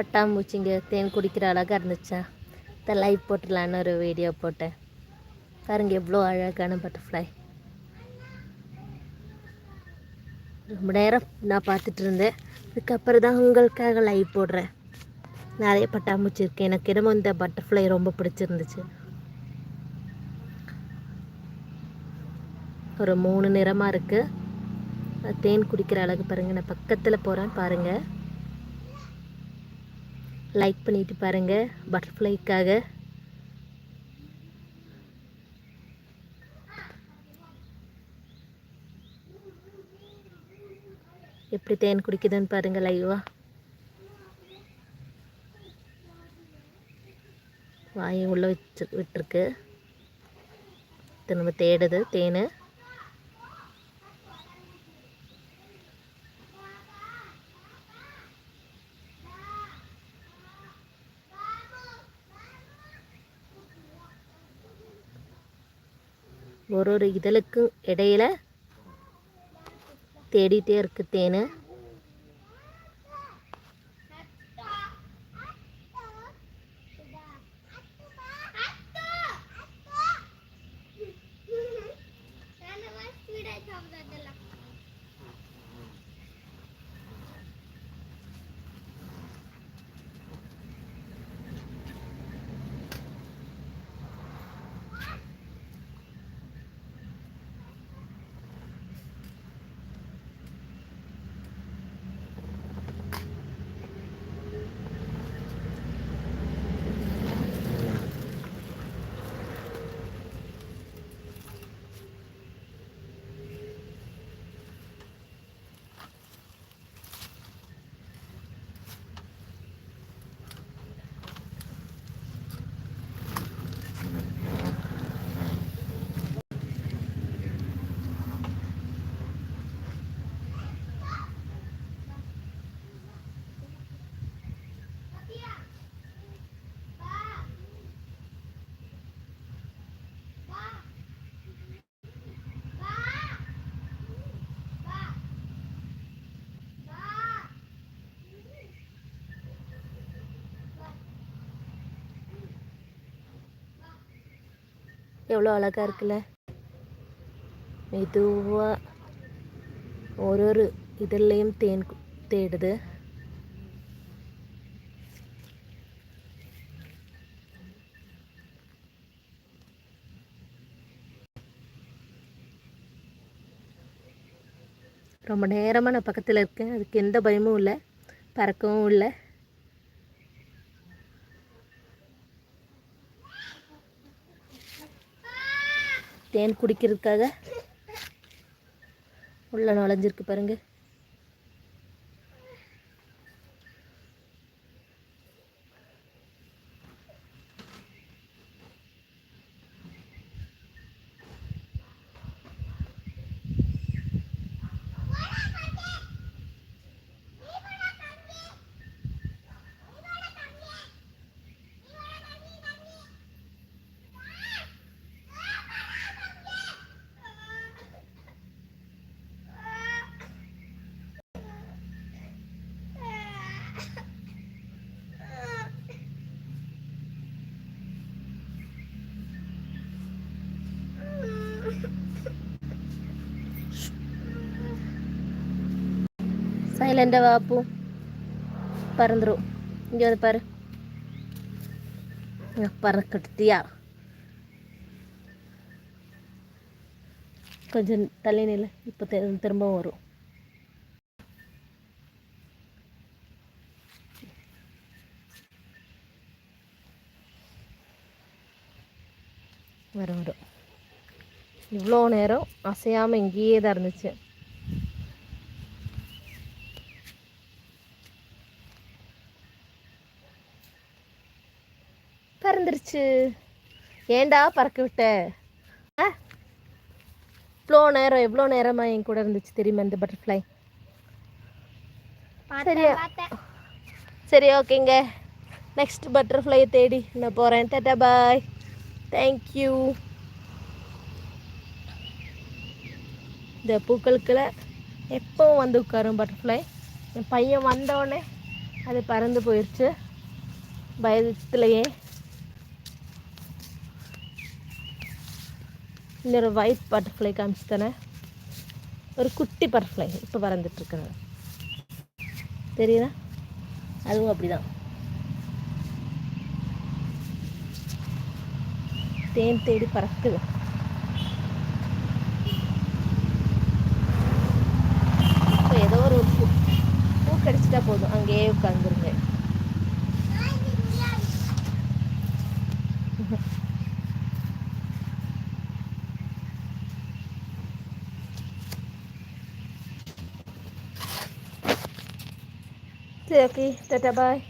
பட்டாம்பூச்சிங்க தேன் குடிக்கிற அழகாக இருந்துச்சா? இந்த லைவ் போட்டுடலான்னு ஒரு வீடியோ போட்டேன். பாருங்க எவ்வளோ அழகான பட்டர்ஃப்ளை ரொம்ப நேரம் நான் பார்த்துட்டு இருந்தேன். இதுக்கப்புறம் தான் உங்களுக்காக லைவ் போடுறேன். நிறைய பட்டாம்பூச்சி இருக்கு. எனக்கு இடமும் இந்த பட்டர்ஃப்ளை ரொம்ப பிடிச்சிருந்துச்சு. ஒரு மூணு நிறமாக இருக்குது தேன் குடிக்கிற அழகு பாருங்கள் நான் பக்கத்தில் போகிறேன் பாருங்கள் லைக் பண்ணிட்டு பாருங்கள் பட்டர்ஃப்ளைக்காக எப்படி தேன் குடிக்குதுன்னு பாருங்கள் லைவா வாயை உள்ளே வச்சு விட்டுருக்கு. திரும்ப தேடுது தேன். ஒரு ஒரு இதழுக்கும் இடையில தேடிட்டே இருக்கு தேனை. எவ்வளோ அழகாக இருக்குல்ல? மெதுவாக ஒரு ஒரு இதுலேயும் தேன் தேடுது. ரொம்ப நேரமாக நான் பக்கத்தில் இருக்கேன். அதுக்கு எந்த பயமும் இல்லை. பறக்கவும் இல்லை. தேன் குடிக்கிறதுக்காக உள்ள நுழைஞ்சிருக்கு பாருங்க சைலண்டாக வாப்பு பறந்துடும் இங்கே வந்து பாரு பறக்கட்டியா கொஞ்சம் தள்ளி நில இப்போ திரு- திரும்ப வரும் வரும் வரும் இவ்வளோ நேரம் அசையாமல் இங்கேயே தான் இருந்துச்சு பறந்துருச்சு ஏன்டா பறக்க விட்ட? ஆ? இவ்வளோ நேரம் எவ்வளோ நேரமா என் கூட இருந்துச்சு தெரியுமா இந்த பட்டர்ஃப்ளை சரியா? சரி ஓகேங்க. நெக்ஸ்ட் பட்டர்ஃப்ளையை தேடி நான் போகிறேன் டாட்டா பாய் தேங்க்யூ இந்த பூக்களுக்குள்ள எப்பவும் வந்து உட்காரும் பட்டர்ஃப்ளை என் பையன் வந்தோடனே அது பறந்து போயிடுச்சு பயத்துலையே. இன்னொரு ஒயிட் பட்டர்ஃப்ளை காமிச்சு தானே ஒரு குட்டி பட்டர்ஃப்ளை இப்போ பறந்துட்டுருக்குறது தெரியுதா? அதுவும் அப்படிதான். தேன் தேடி பறக்குது. இப்போ ஏதோ ஒரு பூ பூ கடிச்சிட்டா போதும். அங்கேயே உட்காந்துருங்க சரி ஓகே டாட்டா பாய்